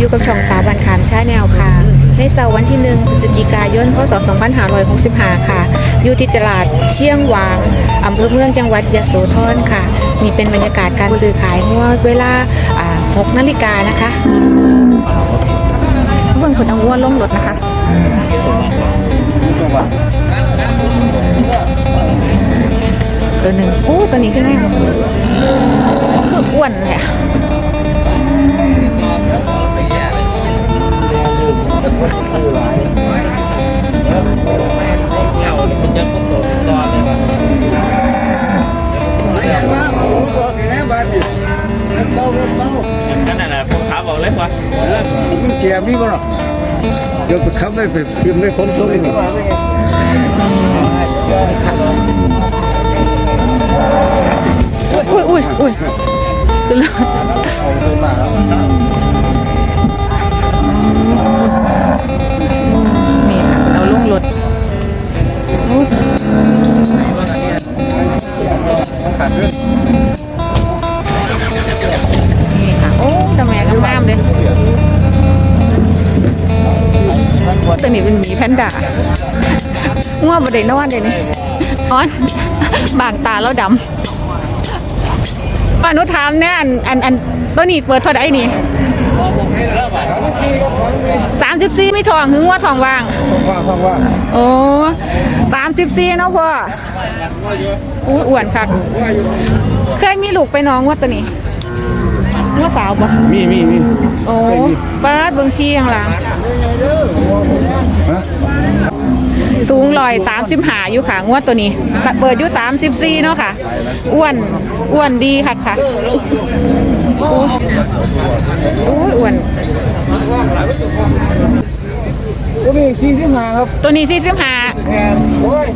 อยู่กับช่องสาวบันขามชาแนลค่ะ ในเสาร์วันที่1พฤศจิกายนพศ2565 ค่ะ อยู่ที่ตลาดเชียงหวางอำเภอเมืองจังหวัดยะโสธรค่ะ นี่เป็นบรรยากาศการซื้อขายเมื่อเวลา6นาฬิกานะคะเบื้องคนเอาวัวลงรถนะคะตัวหนึ่งโอ้ตัวนี้ขึ้นแน่คืออ้วนเลยอะ นั่นแหละผมถาบอกเลยว่าเกียร์มีบ่หรอเดี๋ยวไปขับไปไปทิมในคนส่งนี่อุ้ยอุ้ยอุ้ย รถนี่ค่ะ โอ้ตะแมงงามๆเลยตัวนี้เป็นหมีแพนด้าง่วงบดได้นอนเลยนี่อ้อน บางตาแล้วดำป้านุถามเนี่ยอันอันอันตัวนี้เปิดเท่าไหร่นี่ สามสิบสี่ไม่ทองหึงว่าทองว่างว่างว่างว่างโอ้สามสิบสี่เนาะพ่ออู้อ้วนคักเคยมีลูกไปน้องว่าตัวนี้ว่าสาวปะมีมีมีโอ้ป้าดเบิ่งพี่ข้างหลังฮะสูงลอยสามสิบหาอยู่ค่ะงวดตัวนี้เปิดอยู่สามสิบสี่เนาะค่ะ อ้วนอ้วนดีค่ะค่ะ โอ้ยโอ้ยอ้วนตัวนี้สี่สิบห้าครับตัวนี้สี่สิบหาแอนโอ้ย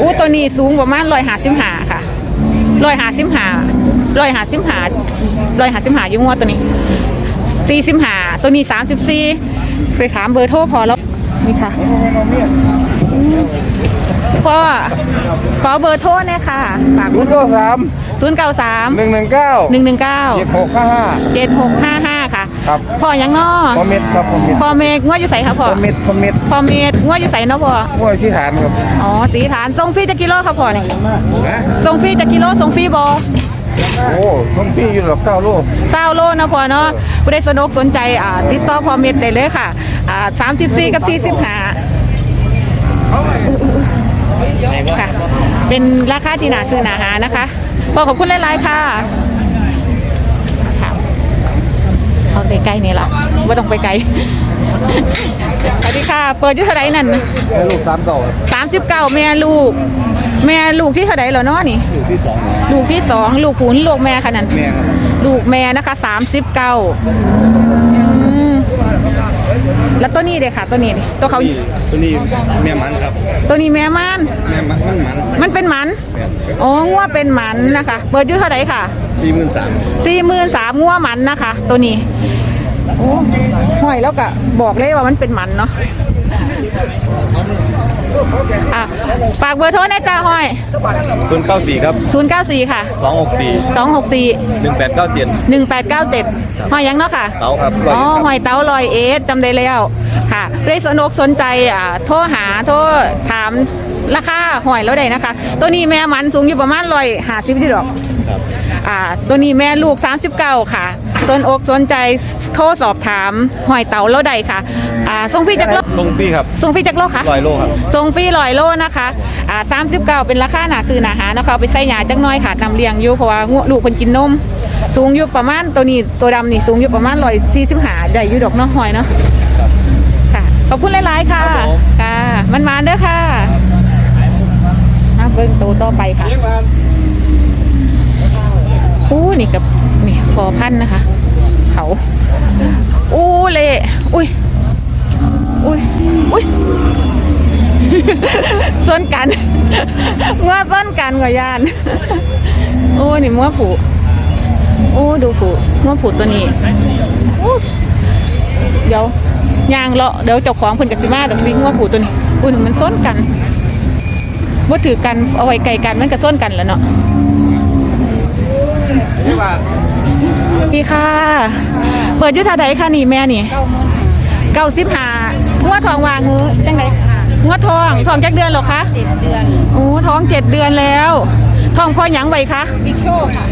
อู้ตัวนี้สูงประมาณร้อยหาสิบหาค่ะร้อยหาสิบหาร้อยหาสิบหาร้อยหาสิบหาอยู่งวดตัวนี้สี่สิบหาตัวนี้สามสิบสี่ไปถามเบอร์โทรพอแล้วนี่ค่ะ พ่อ ขอเบอร์โทรหน่อยค่ะฝากศูนย์เก้าสามศูนย์เก้าสามหนึ่งหนึ่งเก้าหนึ่งหนึ่งเก้าเจ็ดหกห้าห้าเจ็ดหกห้าห้าค่ะ ครับพ่อยังนอพอเม็ดครับพอเม็ดพ่อเมฆงวดอยู่ใส่ครับพพ่ออเม็ดพอเม็ดพ่อเมฆงวดอยู่ใส่เนาะพ่อว่าที่ฐานครับอ๋อสีฐานทรงฟรีจะกิโลครับพ่อนี่นะทรงฟรีจะกิโลทรงฟรีบอโอ้ต้องพี่อยู่หรอกเก้าโลเศร้าโลนะพ่อเนาะผู้ใดสนกสนใจอ่าติดต่อพ่อเมฆได้เลยค่ะอ่าสามสิบสี่กับสี่สิบห้า ค่ะ เป็นราคาที่น่าซื้อน่าหานะคะพ่อขอบคุณหลายๆค่ะค่ะเอาไปใกล้นี่ละว่าต้องไปไกลสวัสดีค่ะ เปิดอยู่เท่าไหร่นั่นให้ลูกสามเก่าสามสิบเก้าแม่ลูก แม่ลูกที่เท่าไหร่เหรอเนาะนี่อยู่ที่สองลูกที่สองลูกผูนลูกแม่ขนาดแม่ครับ ลูกแม่นะคะสามสิบเก้า แล้วตัวนี้เด็ค่ะ ตัวนี้ดิตัวเขานี่ตัวนี้แม่มันครับ ตัวนี้แม่มันแม่มันมันมันมันเป็นหมันอ๋องัวเป็นหมันนะคะเปิดอยู่เท่าไหร่ค่ะสี่หมื่นสามสี่หมื่นสามงัวหมันนะคะ ตัวนี้โอ้ห้อยแล้วก็บอกเลยว่ามันเป็นหมันเนาะ อะฝากเบอร์โทรหนะจ้าห้อย ศูนย์เก้าสี่ครับ094 ค่ะ สองหกสี่264 หนึ่งแปดเก้าเจ็ด1897ห้อยยังเนาะค่ะ เต๋าครับอ๋อหอยเต้าลอยเอสจำได้แล้วค่ะเรสนกสนใจอ่าโทรหาโทรถามราคาหอยแล้วได้นะคะ ตัวนี้แม่มันสูงอยู่ประมาณร้อยหาสิบที่ดอกครับอ่าตัวนี้แม่ลูก 39 ค่ะ สนอกสนใจโทรสอบถามหอยเต๋าแล้วได้ค่ะอ่าส่งฟรีจากโลกลงพี่ครับ ส่งฟรีจากโลกค่ะร้อยโลครับ ส่งฟรีลอยโลนะคะอ่า39เป็นราคาหนาซื้อหนาหานะคะเอาไปใส่หยาจักหน้อยค่ะนำเลี้ยงอยู่เพราะว่างูลูกเพิ่นกินนม สูงอยู่ประมาณตัวนี้ตัวดำนี่สูงอยู่ประมาณ145ได้อยู่ดอกเนาะหอยเนาะค่ะขอบคุณหลายๆค่ะค่ะมันมาเด้อค่ะมาเบิ่งตัวต่อไปค่ะ อู้นี่กับนี่พอพันธุ์นะคะเขา อู้เละอุ้ยอุ้ยอุ้ยส่วนกันมัวต้นกันกว่ายานโอ้นี่มัวผูโอ้ดูผูมัวผูตัวนี้อู้เดี๋ยวยางเลาะเดี๋ยวเจ้าของเพิ่นกับสิมาเดี๋ยววิ่งมัวผูตัวนี้อุ้ยมันส้นกันว่าถือกันเอาไว้ไกลกันมันก็ส้นกันแหล้วเนาะนี่ว่าพี่ค่ะ เปิดอยุทธาใดค่ะนี่แม่นี่เก้าสิบห้างัวทองวางงูจังไดงัวทองทองจักเดือนเหรอคะเจ็ดเดือนโอ้ท้องเจ็ดเดือนแล้วท้องพ่อหยังไว้คะบิ๊กโชว์ค่ะ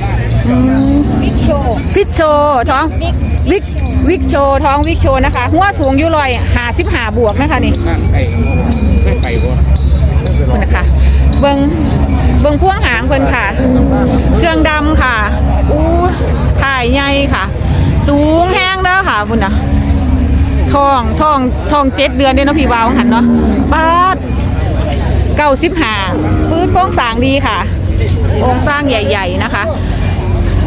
อืมบิ๊กโชว์ฟิตโชว์ท้องบิ๊กวิกวิกโชว์ท้องวิกโชว์นะคะหัวสูงอยู่ลอยหาสิบหาบวกนะคะนี่ไอ้ไม่ไปบ่คุณนะคะ เบิงเบิงพ่วงหางเพิ่นค่ะ เครื่องดำค่ะอู้ถ่ายใหญ่ค่ะ สูงแห้งเด้อค่ะคุณนะทองทองทองเจ็ดเดือนเด้อเนาะพี่วาวหันเนาะปาดเก้าสิบหาพื้นโครงสร้างดีค่ะโครงสร้างใหญ่ ๆนะคะ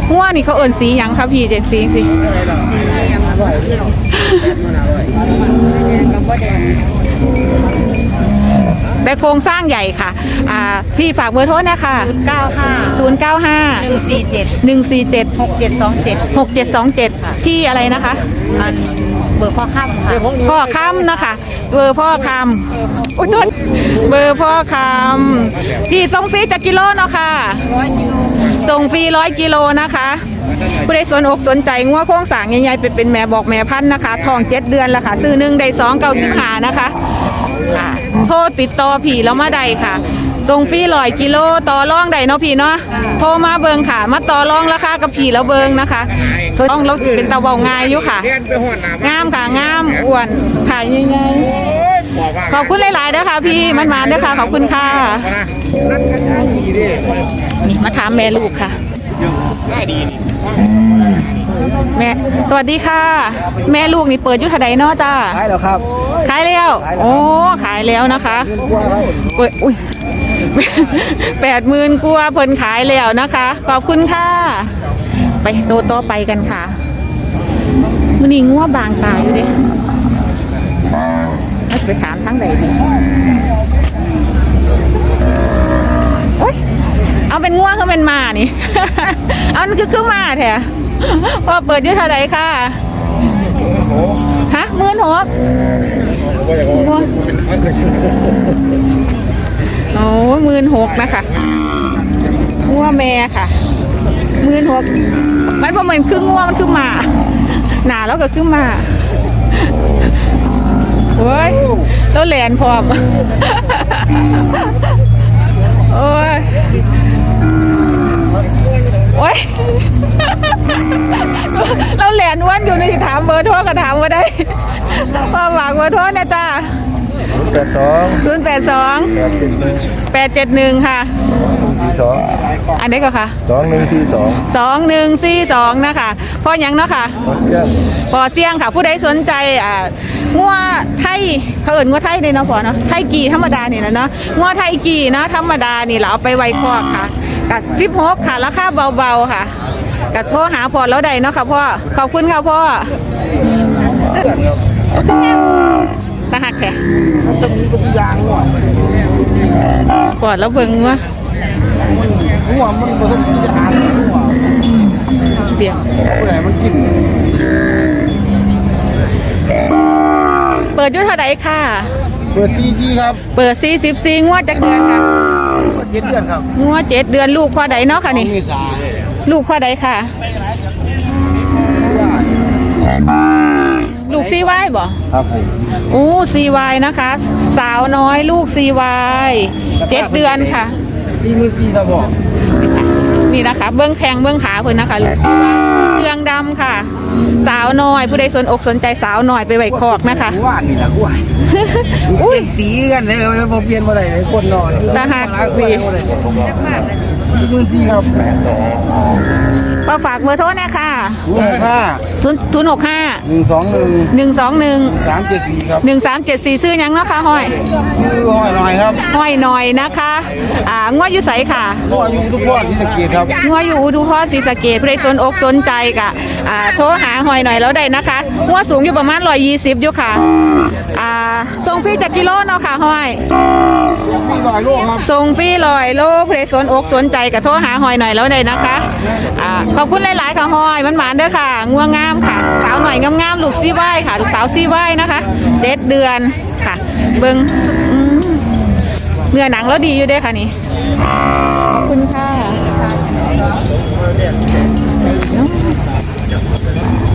หัวนี่เขาเอิ่นสีหยังคะพี่เจนสีสิกับว่า แดงแต่โครงสร้างใหญ่ค่ะอ่าพี่ฝากเบอร์โทรนะคะเก้าห้า095หนึ่งสี่เจ็ด147หกเจ็ดสองเจ็ด6727 ที่อะไรนะคะอันเบอร์พ่อข้ามค่ะพ่อคำนะคะ เบอร์พ่อคำอุ้ยโทษเบอร์พ่อคำพี่ส่งฟรีจากกิโลเนาะค่ะร้อยกิโลส่งฟรีร้อยกิโลนะคะผู้ใดสนอกสนใจงัวโค้งสางใหญ่ๆเป็นเป็นแม่บอกแม่พันธุ์นะคะทองเจ็ดเดือนแล้วค่ะ ซื้อหนึ่งได้สองเก้าสิบหานะคะ อ่าโทรติดต่อผีแล้วมาได้ค่ะส่งฟรีร้อยกิโลต่อรองได้เนาะพี่เนาะโทรมาเบิงค่ะ มาต่อรองราคากับผีแล้วเบิงนะคะต้องเราเป็นตะเบาง่ายอยู่ค่ะเรียนไปหัวหน้างามค่ะงามอ้วนถ่ายใหญ่ๆขอบคุณหลายๆนะคะพี่มันมาเด้อค่ะขอบคุณค่ะนั่นกันได้ดีดินี่มาถามแม่ลูกค่ะได้ดีนี่ แม่สวัสดีค่ะ แม่ลูกนี่เปิดอยุทธใดเนาะจ้าขายแล้วครับ ขายแล้วโอ้ขายแล้วนะคะเปิดอุ้ยแปดหมื่นกว่าเพิ่นขายแล้วนะคะ ขอบคุณค่ะ ไปโตต่อไปกันค่ะมันนี่งัวบางตาอยู่เดิไปถามทั้งใดดีโอ๊ย เอาเป็นงัวคือเป็นหมานี่ เอานคือคือหมาแท้พ่อเปิดอยุทธใดค่ะฮะมื่นหกงัวโอ้มื่นหกนะคะงัวแม่ค่ะมื่นหกมันพอเหมือนครึ่งงัวมันคือหมาหนาแล้วก็คือหมาโอ้ยแล้วแหลนพร้อม โอ้ย นอ้วันอยู่ในที่ถามเบอร์โทรก็ถามมาได้พ่อฝากเบอร์โทรนะจ้าแปดสองศูนย์แปดสองแปดสิบหนึ่งแปดเจ็ดหนึ่งค่ะสี่สองอันนี้ก็ค่ะสองหนึ่งสี่สองสองหนึ่งสี่สองนะคะพ่อหยังเนาะค่ะเยี่ยมปอเสียงค่ะ ผู้ใดสนใจอ่างัวไทยเขาเอินงัวไทยเลยเนาะพอเนาะไทยกีธรรมดานี่แหละเนาะงัวไทยกีเนาะธรรมดานี่เราเอาไปไว้คอกค่ะกับสิบหกค่ะราคาเบาๆค่ะ กับโทรหาพอแล้วใดเนาะค่ะพ่อ ขอบคุณค่ะพ่อตาหักแค่ต้องมีทุกอย่างหัวกอดแล้วเบิ่งว่าหัวมันผสมทุกอย่างหัวเปียกผู้ใดมันกิน เปิดอยุทธใดค่ะ เปิดซีจีครับ เปิดสี่สิบสี่งวดจากเดือนค่ะเปิดเจ็ดเดือนครับงวดเจ็ดเดือนลูกพ่อใดเนาะค่ะนี่เมษา ลูกพ่อใดค่ะ ลูกซีวายบ่ครับผมโอ้ซีวายนะคะ สาวน้อยลูกซีวายเจ็ดเดือนค่ะตีมือซีครับบอกนี่นะคะ เบื้องแข้งเบื้องขาเพิ่นนะคะลูกซีวายเครื่องดำค่ะ สาวน้อยผู้ใดสนอกสนใจสาวน้อยไปไว้คอกนะคะว่านี่แหละว่าอุ้ยสีกันเลยพอเปลี่ยนมาได้เลยคนนอนตาหักดี มือซีครับมาฝากเบอร์โทรหนะคะหัวห้าศูนย์ศูนย์หกห้าหนึ่งสองหนึ่งหนึ่งสองหนึ่งสามเจ็ดสี่ครับหนึ่งสามเจ็ดสี่ซื้อหยังเนาะคะห้อยชื่อห้อยหน่อยครับห้อยหน่อยนะคะอ่างวดอยู่ใสค่ะ ก็อายุทุกคนที่ตะเกียบครับงวดอยู่อุทุพรศรีสะเกดผู้ใดสนอกสนใจกะอ่าโทรหาหอยหน่อยแล้วได้นะคะงวดสูงอยู่ประมาณ120อยู่ค่ะอ่าส่งฟรีจากกิโลเนาะค่ะห้อยมีหลายโลกครับ ส่งฟรีลอยโลผู้ใดสนอกสนใจกะโทรหาหอยหน่อยแล้วได้นะคะอ่าขอบคุณหลาย ๆ ค่ะหอยมันหมานเด้อค่ะงัวงามค่ะ สาวหน่อยงามๆลูกซี่ไหวค่ะลูกสาวซี่ไหวนะคะเจ็ดเดือนค่ะ เบิงอืมเนื้อหนังแล้วดีอยู่เด้อค่ะนี่ขอบคุณค่ะ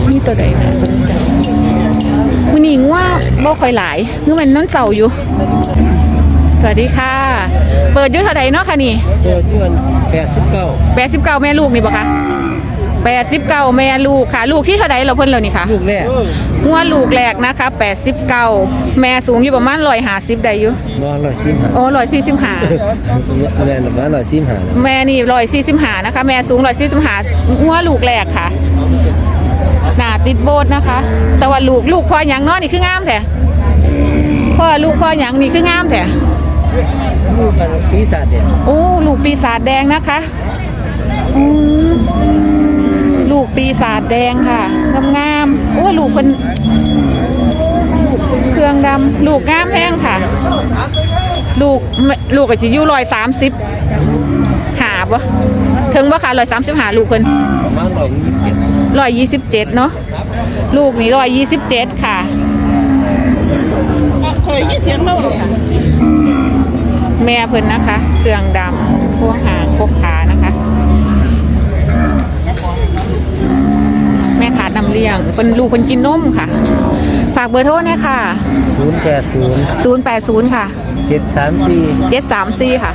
มีตัวใดน่าสนใจมื้อนี้งัวบ่ค่อยหลายคือมันนั่นเต่าอยู่สวัสดีค่ะ เปิดอยู่เท่าใดเนาะค่ะนี่เปิดเดือนแปดสิบเก้า89แม่ลูกนี่บ่คะ89แม่ลูกค่ะ ลูกที่เท่าใดเราเพิ่นแล้วนี่ค่ะลูกแรกงัวลูกแรกนะคะ89แม่สูงอยู่ประมาณ150ได้อยู่นอนร้อยสิบห้าโอ้145แม่นมาร้อยสิบห้าแม่นี่ร้อยสี่สิบหานะคะ แม่สูงร้อยสี่สิบหางัวลูกแรกค่ะหน้าติดโบสนะคะ แต่ว่าลูกลูกพ่อหยังเน้อนี่คืองามแท้พ่อลูกพ่อหยังนี่คืองามแท้ ลูกกันปีศาจเด็กโอ้ลูกปีศาจแดงนะคะอืมลูกปีศาจแดงค่ะงามงามๆโอ้ลูกเป็นลูกเครื่องดำลูกงามแห้งค่ะ ลูกลูกกับชิอยูร้อยสามสิบหาบ่ถึงบ่ค่ะร้อยสามสิบหาลูกเพิ่นประมาณร้อยยี่สิบเจ็ดร้อยยี่สิบเจ็ดเนาะลูกนี่ร้อยยี่สิบเจ็ดค่ะเคยยินเสียงเรา แม่เพิ่นนะคะ เครื่องดำพวกหางพวกขานะคะ แม่ขาดนำเลี้ยงเป็นลูกคนกินนมค่ะ ฝากเบอร์โทรหนะค่ะศูนย์แปดศูนย์ศูนย์แปดศูนย์ค่ะเจ็ดสามสี่เจ็ดสามสี่ค่ะ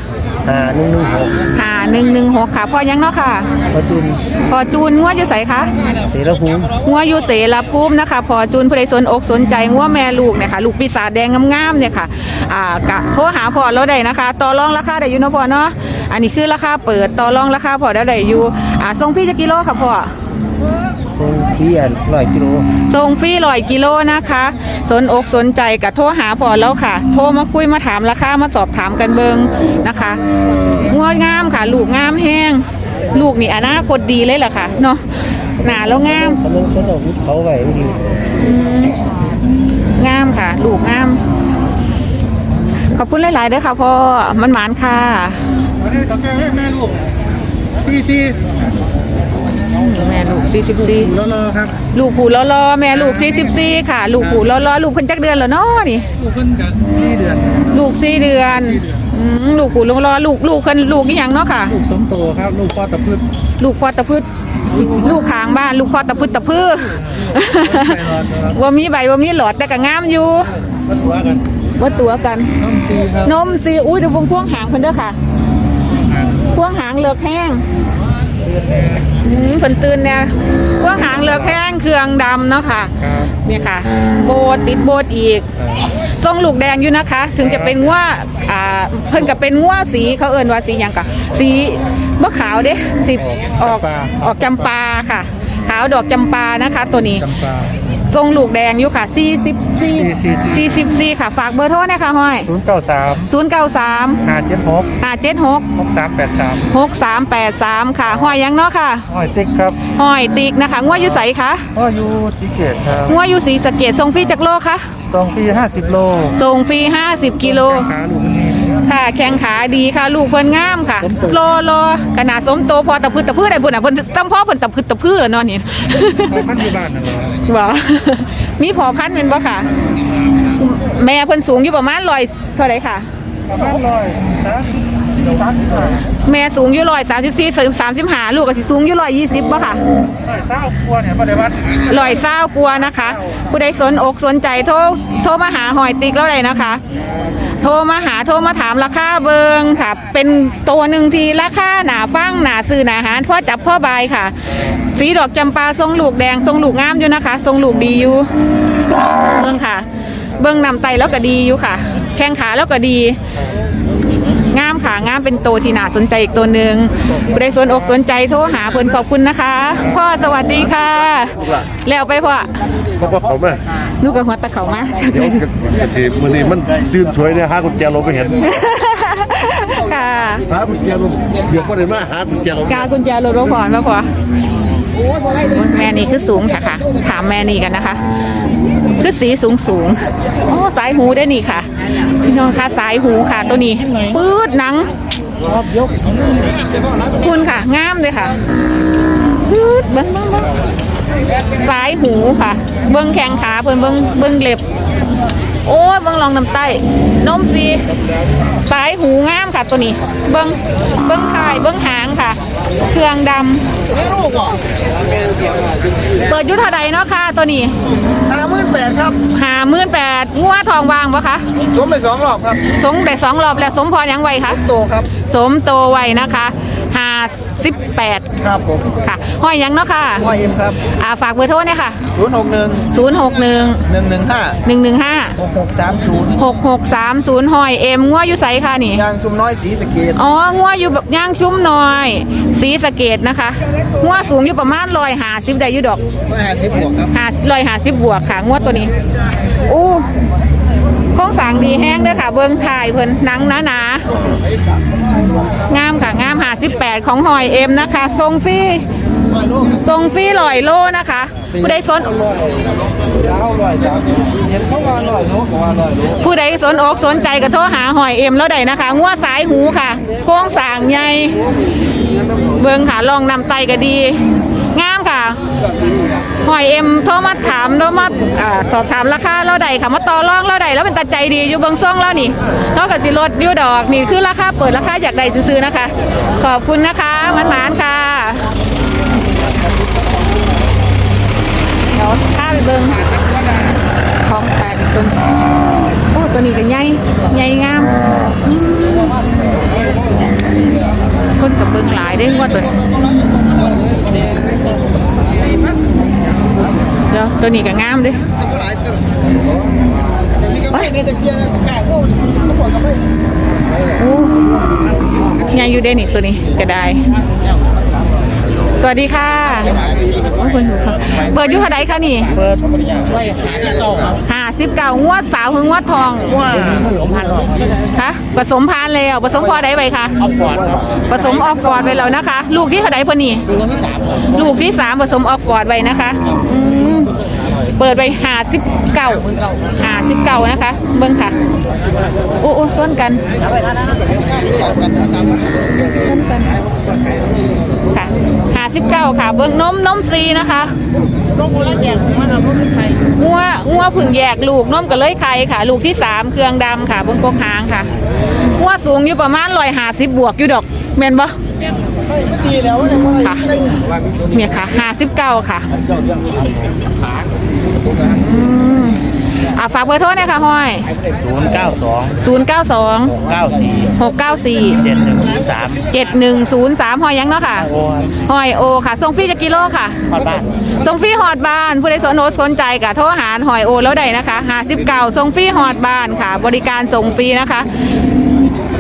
ห้าหนึ่งหนึ่งหกหาหนึ่งหนึ่งหกค่ะพ่อยังเนาะค่ะ พอจุนพอจูนงวดอยู่ใสคะเสรภูมิงัวอยู่เสรภูมินะคะ พอจูนผู้ใดสนอกสนใจงัวแม่ลูกเนี่ยค่ะ ลูกปีศาจแดงงามๆเนี่ยค่ะ อ่ากะโทรหาพอเราได้นะคะ ต่อรองราคาได้อยู่เนาะพอเนาะ อันนี้คือราคาเปิดต่อรองราคาพอได้ได้อยู่ อ่าส่งฟรีจะกิโลค่ะพ่อ ทรงเทียนร้อยกิโลส่งฟรีร้อยกิโลนะคะ สนอกสนใจกับโทรหาพอแล้วค่ะ โทรมาคุยมาถามราคามาสอบถามกันเบิงนะคะงัวงามค่ะ ลูกงามแห้ง ลูกนี่อนาคตดีเลยล่ะค่ะเนาะหนาแล้วงามเขาเล่นเขาเอาวุธเขาไว้ไม่ดีอืมงามค่ะ ลูกงาม ขอบคุณหลายๆเด้อค่ะพ่อมันหมานค่ะวันนี้ต่อแกแม่ลูกพีซี แม่ลูก44รอรอครับ ลูกผูล้อๆแม่ลูก44ค่ะ ลูกผูล้อๆลูกเพิ่นจักเดือนแล้วเนาะนี่ ลูกขึ้นกับสี่เดือน ลูก4เดือนอืมลูกผูล้อๆลูกลูกเพิ่นลูกอีหยังเนาะค่ะ ลูกสมโตครับ ลูกพ่อตะพืชลูกพอตะพืชลูกขางบ้าน ลูกพอตะพืชตะพืชว่ามีใบว่ามีหลอดแต่ก็งามอยู่มาตัวกันว่าตัวกันน้องซีครับนมซีอุ้ยดูพวงพวงหางเพิ่นเด้อค่ะพวงหางเหลือกแห้ง อืมเพิ่นตื่นเนี่ยพวงหางเหลือกแห้งเครื่องดำเนาะค่ะ ครับเนี่ยค่ะ โบดติดโบดอีกทรงลูกแดงอยู่นะคะ ถึงจะเป็นงัวอ่าเพิ่นก็เป็นงัวสีเขาเอิ้นว่าสีหยังกะสีบ่ขาวเด้สีออกออกจำปาค่ะ ขาวดอกจำปานะคะ ตัวนี้จำปา ทรงลูกแดงอยู่ค่ะ44 44ค่ะ ฝากเบอร์โทรนะคะห้อย ศูนย์เก้าสาม093 ห้าเจ็ดหก576 หกสามแปดสาม6383 ค่ะห้อยยังเนาะค่ะห้อยติ๊กครับห้อยติกนะคะงัวอยู่ใสคะพ่ออยู่สีเกตครับงัวอยู่สีสะเกดทรงฟรีจากโลคะตรงที่ห้าสิบโลส่งฟรี50 กิโล ขาลูกมันนี่ ค่ะ แข้งขาดีค่ะ ลูกเพิ่นงามค่ะ โลโลขนาดสมโตพอตะพืดตะพืดได้บุญอะเพิ่นตั้งพ่อเพิ่นตะพืดตะพืดแล้วเนาะนี่เขาพันอยู่บ้านนะเหรอบ่มีพอพันธุ์เป็นบ่ค่ะ แม่เพิ่นสูงอยู่ประมาณร้อยเท่าไหร่ค่ะ ประมาณร้อยสามสิบสามสิบห้าแม่สูงอยู่ร้อยสามสิบสี่ถึงสามสิบห้าลูกก็สิสูงอยู่ร้อยยี่สิบบ่ค่ะ ร้อยเก้าครัวเนี่ยมาได้วัดร้อยเศร้ากลัวนะคะ ผู้ใดสนอกสนใจโทรโทรมาหาหอยติ๊กแล้วเลยนะคะโทรมาหาโทรมาถามราคาเบิงค่ะ เป็นตัวหนึ่งที่ราคาหนาฟังหนาซื้อหนาหารพ่อจับพ่อใบค่ะ สีดอกจำปาทรงลูกแดงทรงลูกงามอยู่นะคะ ทรงลูกดีอยู่เบิ้งค่ะ เบิ้งนำไตแล้วก็ดีอยู่ค่ะ แข้งขาแล้วก็ดี งามค่ะงามเป็นตัวที่น่าสนใจอีกตัวหนึ่งผู้ใดสนอกสนใจโทรหาเพิ่นขอบคุณนะคะ พ่อสวัสดีค่ะ แล้วไปพ่อเพราะว่าเขาแม่นูกับหัวตะเขามา เดี๋ยวกะทิมันนี่มันยืนช่วยเนี่ยหากุญแจลงไปเห็นค่ะหากุญแจลงเดี๋ยวประเด็นมาหากุญแจลงกากุญแจรถรถก่อนมาพ่อแม่นี่คือสูงค่ะค่ะ ถามแม่นี่กันนะคะ คือสีสูงสูงโอ้สายหูได้นี่ค่ะ พี่น้องคะสายหูค่ะตัวนี้ปื๊ดหนังคุณค่ะงามเลยค่ะปื๊ดเบิ้งเบิ้งเบิ้งสายหูค่ะ เบิ้งแข้งขาเพิ่นเบิ้งเบิ้งเล็บ โอ้ยเบิ้งลองน้ำไต้นมฟรีสายหูงามค่ะตัวนี้ เบิ้งเบิ้งถ่ายเบิ้งหางค่ะ เครื่องดำเปิดอยุทธใดเนาะค่ะตัวนี้ห้าหมื่นแปดครับหามื่นแปด งัวทองวางปะคะสวมไปสองรอบครับสงได้สองรอบแล้วสมพรยังไวคะโตครับ สมโตไวนะคะ ห้าสิบแปดครับผมค่ะห้อยยังเนาะค่ะว่าเอ็มครับอ่าฝากเบอร์โทรเนี่ยค่ะศูนย์หกหนึ่งศูนย์หกหนึ่งหนึ่งหนึ่งห้าหนึ่งหนึ่งห้าหกหกสามศูนย์หกหกสามศูนย์หอยเอ็มงัวอยู่ไสค่ะนี่ยางชุมน้อยสีสะเกตอ๋องัวอยู่แบบย่างชุ่มหน่อย สีสะเกตนะคะงัวสูงอยู่ประมาณลอยหาสิบได้อยู่ดอกร้อยห้าสิบบวกครับหาลอยหาสิบบวกค่ะงวดตัวนี้อู้โครงสร้างดีแห้งเด้อค่ะ เบิ้งถ่ายเพิ่นหนังหนาๆงามค่ะงาม หาสิบแปดของหอยเอ็มนะคะ ทรงฟรีทรงฟรีลอยโลนะคะผู้ใดสนยาวร้อยจ้าเห็นเขาว่าร้อยโลกว่าร้อยโลผู้ใดสนอกสนใจก็โทรหาหอยเอ็มแล้วใดนะคะงวดสายหูค่ะ โค้งสร้างใหญ่เบิ้งค่ะลองนำไตก็ดีงามค่ะ หอยเอ็มโทรมาถามโทรมาอ่าสอบถามราคาเราใดค่ะมาต่อรองเราใดแล้วเป็นตาใจดีอยู่เบื้องซ่องแล้วนี่นอกจากสิลดอยูดอกนี่คือราคาเปิดราคาอยากได้ซื้อๆนะคะ ขอบคุณนะคะมันหมานค่ะเดี๋ยวข้าไปเบิ้งของแปลกตัวโอ้ตัวนี้ก็ใหญ่ใหญ่งามคนกับเบิ้งหลายได้งวดตัวนี้สี่พัน เดี๋ยวตัวนี้ก็งามด้จะหลายตัวแต่นี่ก็ไม่ในตะเกียงนะกล้าโอ้ยังอยู่ได้นี่ตัวนี้ก็ได้ สวัสดีค่ะโอ้ยคนอยู่ค่ะเปิดอยู่เท่าไดคะนี่เปิดไว้หาที่เก่าครับห้าสิบเก้างวดสาวคืองวดทองว่าสมพันธ์หรอกคะผสมพานแล้วผสมพอได้ไว้ค่ะเอาฟอร์ดครับผสมออกฟอร์ดไว้แล้วนะคะ ลูกที่เท่าไดพอนี่ตัวที่สามครับลูกที่สามผสมออกฟอร์ดไว้นะคะอืมเปิดไว้ห้าสิบเก้าห้าสิบเก้านะคะ เบิ้งค่ะโอ้โอ้ส้นกันค่ะ หาสิบเก้าค่ะ เบิ้งนมนมซีนะคะงัวงัวผึ่งแยกลูกนมก็เลยไข่ค่ะ ลูกที่สามเครื่องดำค่ะเบิ้งกกหางค่ะงัวสูงอยู่ประมาณร้อยหาสิบบวกอยู่ดอกแม่นบ่ไม่นค่ะเนี่ยค่ะห้าสิบเก้าค่ะ อืมอ่าฝากเบอร์โทรหนะคะห้อย ศูนย์เก้าสองศูนย์เก้าสองเก้าสี่หกเก้าสี่เจ็ดหนึ่งศูนย์สามเจ็ดหนึ่งศูนย์สามหอยยังเนาะค่ะโอ้หอยโอค่ะส่งฟรีจะกิโลค่ะพอดบ้านส่งฟรีฮอดบ้าน ผู้ใดสนโอสนใจกับโทรหาหอยโอแล้วใดนะคะหาสิบเก่าส่งฟรีฮอดบ้านค่ะ บริการส่งฟรีนะคะ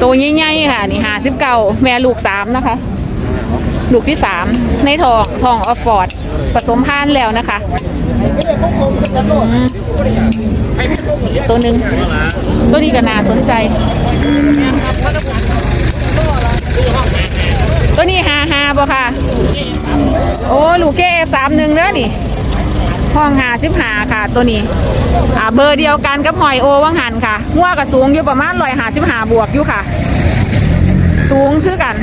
ตัวใหญ่ๆค่ะ นี่หาสิบเก่าแม่ลูกสามนะคะ ลูกที่สามในทองทองออฟฟอร์ดผสมพันธุ์แล้วนะคะอืม ตัวหนึ่งตัวนี้ก็น่าสนใจ ตัวนี้หาหาบ่ค่ะ โอ้ลูกเก้สามหนึ่งเด้อนี่ห้องหาสิบหาค่ะ ตัวนี้อ่าเบอร์เดียวกันกับหอยโอวังหันค่ะหัวกับสูงอยู่ประมาณร้อยหาสิบหาบวกอยู่ค่ะ สูงคือกัน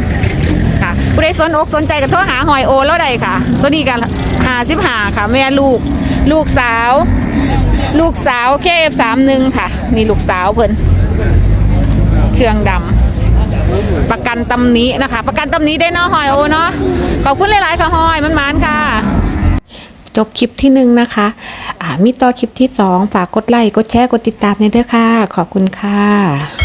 ค่ะผู้ใดสนอกสนใจก็โทรหาหอยโอแล้วใดค่ะ ตัวนี้กันหาสิบหาค่ะ แม่ลูก ลูกสาว ลูกสาวเก้สามหนึ่งค่ะ นี่ลูกสาวเพิ่นเครื่องดำประกันตำนี้นะคะ ประกันตำนี้ได้เนาะหอยโอเนาะขอบคุณหลายๆค่ะหอยมันมานค่ะจบคลิปที่หนึ่งนะคะอ่ามีต่อคลิปที่สองฝากกดไลค์ กดแชร์ กดติดตามในเด้อค่ะ ขอบคุณค่ะ